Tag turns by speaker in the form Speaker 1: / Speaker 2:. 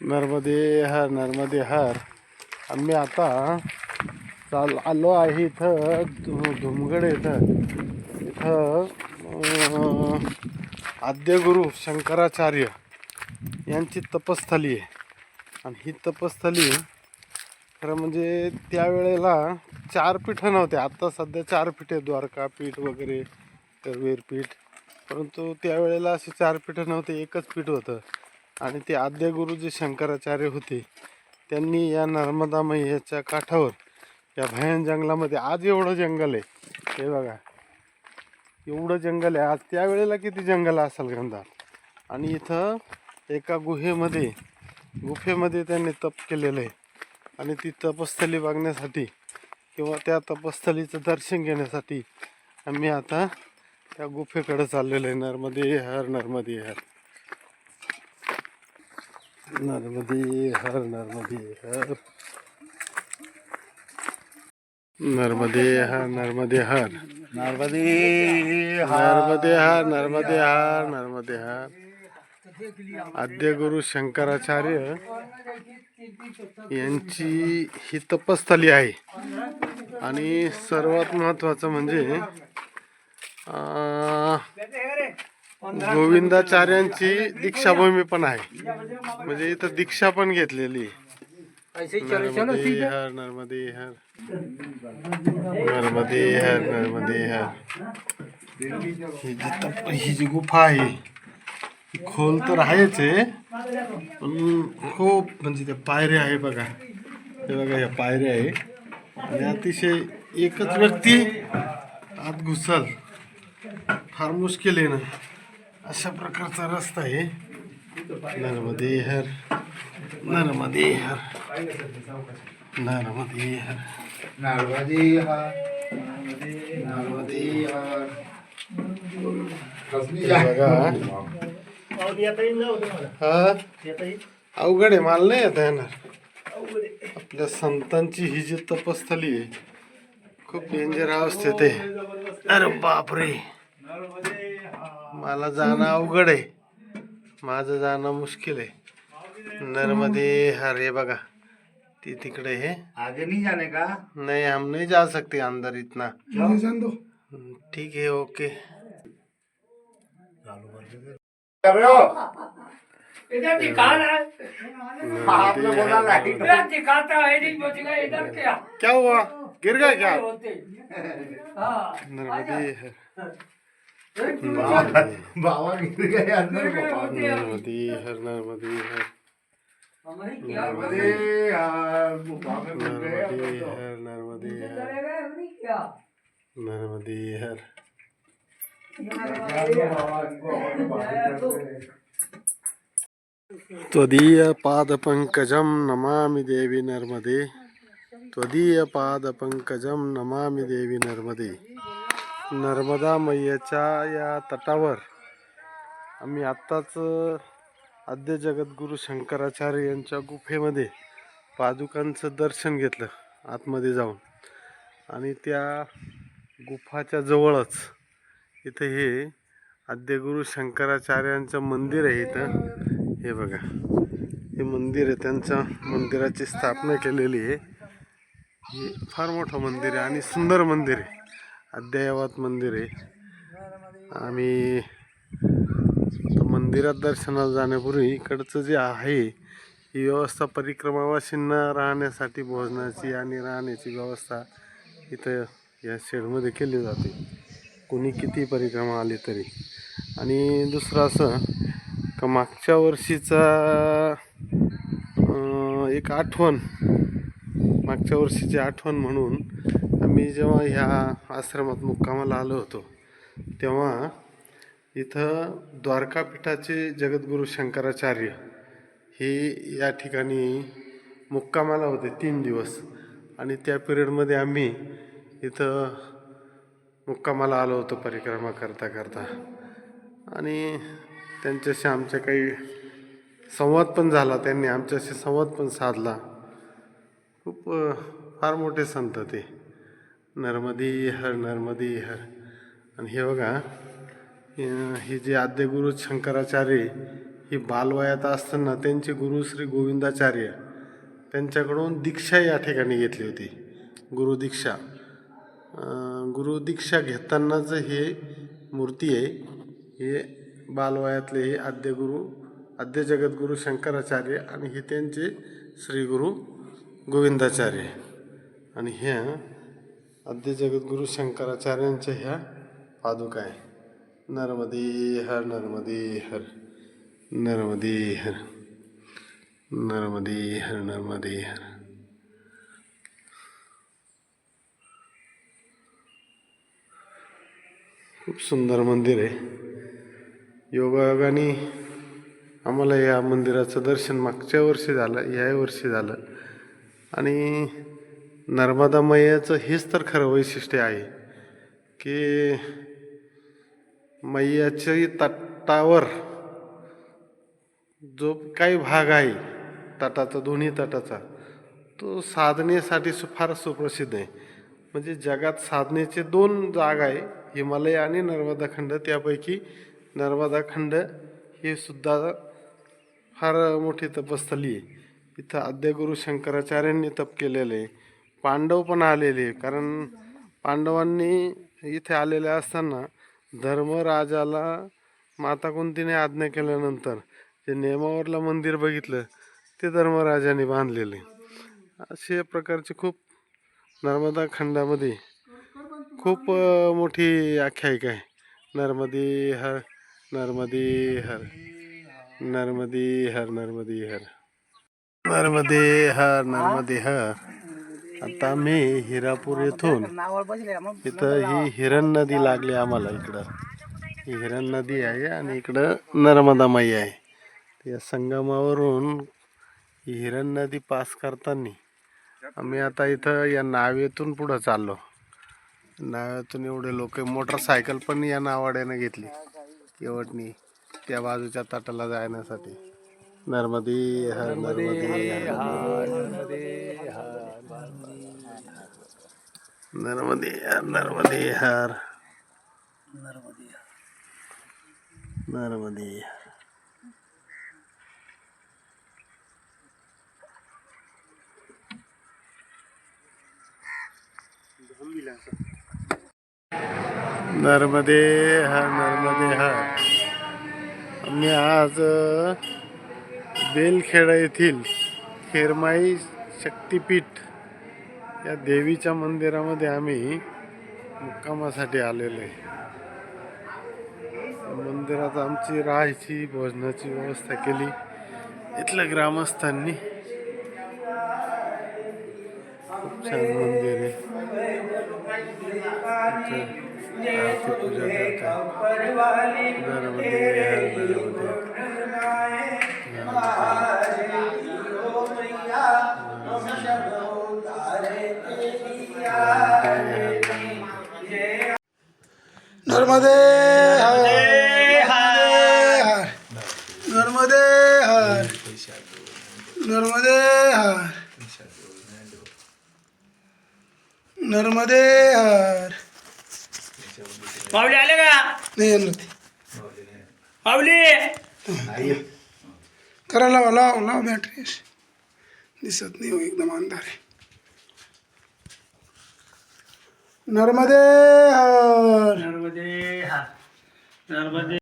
Speaker 1: नर्मदे हर नर्मदे हर. आम्ही आता चाल आलो आहे इथं धु- धुमगड इथं. इथं आद्यगुरु शंकराचार्य यांची तपस्थली आहे. आणि ही तपस्थली खरं म्हणजे त्यावेळेला चार पीठं नव्हते. आत्ता सध्या चार पीठे द्वारका पीठ वगैरे तर वीरपीठ. परंतु त्यावेळेला असे चार पीठं नव्हते. एकच पीठ होतं. आणि ते आद्यगुरु जे शंकराचार्य होते. त्यांनी या नर्मदा मैयाच्या काठावर या भयान जंगलामध्ये आज एवढं जंगल आहे. हे बघा. एवढं जंगल आहे. आज त्यावेळेला किती जंगल असेल गंधात आणि इथं एका गुहेमध्ये गुफेमध्ये त्यांनी तप केलेलं आहे. आणि ती तपस्थली बघण्यासाठी किंवा त्या तपस्थलीचं दर्शन घेण्यासाठी आम्ही आता त्या गुफेकडे चाललेलो आहे. नर्मदे हर नर्मदे हर. नर्मदे हर नर्मदे हर। नर्मदे हर नर्मदे हर।
Speaker 2: नर्मदे
Speaker 1: नर्मदे हर नर्मदे हर। नर्मदे हर। आद्यगुरु शंकराचार्य यांची ही तपस्थली आहे. आणि सर्वात महत्त्वाचं म्हणजे अं, गोविंदाचार्यांची दीक्षाभूमी पण आहे. म्हणजे इथं दीक्षा पण घेतलेली. नर्मदे हर नर्मदे हर. नर्मदे हर नर्मदे हर. ही जी ही गुफा आहे खोल तर आहेच आहे पण खूप म्हणजे त्या पायऱ्या आहे बघा. हे बघा ह्या पायऱ्या आहे. आणि अतिशय एकच व्यक्ती आत घुसल. फार मुश्किल आहे ना. अशा प्रकारचा रस्ता आहे. नर्मदे हर नर्मदे हर नर्मदे हर
Speaker 2: नर्मदे
Speaker 1: नर्मदे
Speaker 2: नर्मदे
Speaker 1: बघा हा? अवघड आहे मला नाही येता येणार. आपल्या संतांची ही जी तपस्थली आहे खूप डेंजर अवस्थेत आहे. अरे बापरे. मला जाणं अवघड आहे. माझं जाणं मुश्किल आहे. नर्मदे हरे बघा ती तिकडे है.
Speaker 2: आगे नहीं जाने का?
Speaker 1: नहीं हम नहीं जा सकते अंदर इतना
Speaker 2: दो
Speaker 1: ठीक है ओके.
Speaker 3: इधर दिखाना.
Speaker 2: आपने बोला लाइट.
Speaker 3: इधर दिखाता है नहीं बचेगा इधर क्या?
Speaker 1: क्या हुआ? गिर गया क्या
Speaker 3: हाँ।
Speaker 1: नर्मदे
Speaker 2: बाबा
Speaker 3: हैं।
Speaker 1: नर्मदे हर नर्मदे हर.
Speaker 3: हमारे क्या
Speaker 2: नर्मदे।
Speaker 1: हर हर. हर। त्वदीयपादपङ्कजं नमामि देवी नर्मदे. त्वदीयपादपङ्कजं नमामि देवी नर्मदे. नर्मदा मैयाच्या या तटावर आम्ही आत्ताच आद्य जगद्गुरू शंकराचार्य यांच्या गुफेमध्ये पादुकांचं दर्शन घेतलं आतमध्ये जाऊन. आणि त्या गुफाच्या जवळच इथं हे आद्यगुरू शंकराचार्यांचं मंदिर आहे इथं. हे बघा हे मंदिर आहे. त्यांच्या मंदिराची स्थापना केलेली आहे. हे फार मोठं मंदिर आहे आणि सुंदर मंदिर आहे. अद्ययावत मंदिर आहे. आम्ही मंदिरात दर्शनाला जाण्यापूर्वी इकडचं जे आहे ही व्यवस्था परिक्रमावासींना राहण्यासाठी भोजनाची आणि राहण्याची व्यवस्था इथं या शेडमध्ये केली जाते. कोणी किती परिक्रमा आली तरी. आणि दुसरं असं का मागच्या वर्षीचा एक आठवण मागच्या वर्षीची आठवण म्हणून आम्ही जेव्हा ह्या आश्रमात मुक्कामाला आलो होतो तेव्हा इथं द्वारकापीठाचे जगद्गुरू शंकराचार्य हे या ठिकाणी मुक्कामाला होते तीन दिवस. आणि त्या पिरियडमध्ये आम्ही इथं मुक्कामाला आलो होतो परिक्रमा करता करता. आणि त्यांच्याशी आमच्या काही संवाद पण झाला त्यांनी आमच्याशी संवाद पण साधला. खूप फार मोठे संत ते. नर्मदी हर नर्मदी हर. आणि हे बघा हे जे आद्यगुरु शंकराचार्य ही बालवयात असताना त्यांचे गुरु श्री गोविंदाचार्य त्यांच्याकडून दीक्षा या ठिकाणी घेतली होती. गुरुदीक्षा गुरुदीक्षा घेतानाच हे मूर्ती आहे. हे बालवयातले हे आद्यगुरु आद्य जगद्गुरु शंकराचार्य आणि हे त्यांचे श्री गुरु गोविंदाचार्य. आणि ह्या आद्य जगद्गुरु शंकराचार्यांच्या ह्या पादुका आहे. नर्मदे हर नर्मदे हर नर्मदे हर नर्मदे हर नर्मदे हर. खूप सुंदर मंदिर आहे. योगायोगाने आम्हाला या मंदिराचं दर्शन मागच्या वर्षी झालं या वर्षी झालं. आणि नर्मदा मैयाचं हेच तर खरं वैशिष्ट्य आहे की मैयाच्या तटावर जो काही भाग आहे तटाचा दोन्ही तटाचा तो साधनेसाठी फार सुप्रसिद्ध आहे. म्हणजे जगात साधनेचे दोन जागा आहे हिमालय आणि नर्मदा खंड. त्यापैकी नर्मदा खंड हे सुद्धा फार मोठी तपस्थली आहे. इथं आद्यगुरु शंकराचार्यांनी तप केलेलं आहे. पांडव पण आलेले कारण पांडवांनी इथे आलेले असताना धर्मराजाला माता कुंतीने आज्ञा केल्यानंतर जे नेमावरला मंदिर बघितलं ते धर्मराजाने बांधलेले. असे प्रकारचे खूप नर्मदा खंडामध्ये खूप मोठी आख्यायिका आहे. नर्मदे हर नर्मदे हर नर्मदे हर नर्मदे हर. नर्मदे हर नर्मदे हर. आता मी हिरापूर येथून इथं ही हिरण नदी लागली आम्हाला इकडं. ही हिरण नदी आहे आणि इकडं नर्मदा माई आहे. या संगमावरून ही हिरण नदी पास करताना आम्ही आता इथं या नावेतून पुढं चाललो. नाव्यातून एवढे लोक मोटरसायकल पण या नावाड्यानं घेतली. केवटनी त्या बाजूच्या तटाला जाण्यासाठी. नर्मदी हर नर्मदी. हर नर्मदी हर नर्मदे हर नर्मदे हर नर्मदे हर नर्मदे हर आम्ही आज अ, बेलखेडा येथील खेरमाई शक्तिपीठ या देवीच्या मंदिरामध्ये आम्ही मुक्कामासाठी आलेलो आहे. मंदिरात आमची राहायची भोजनाची व्यवस्था केली. इथल्या ग्रामस्थांनी खूप छान मंदिर आहे. इथं आरती पूजा करतात. नर्मदे
Speaker 4: नर्मदे हर नर्मदे हर नर्मदे हर नर्मदे हर
Speaker 3: माऊली आले का?
Speaker 4: नाही येणार ते
Speaker 3: माऊली.
Speaker 4: करा लावा लाव लाव बॅटरी दिसत नाही हो एकदम अंधार आहे. नर्मदे हर
Speaker 3: नर्मदे हा नर्मदे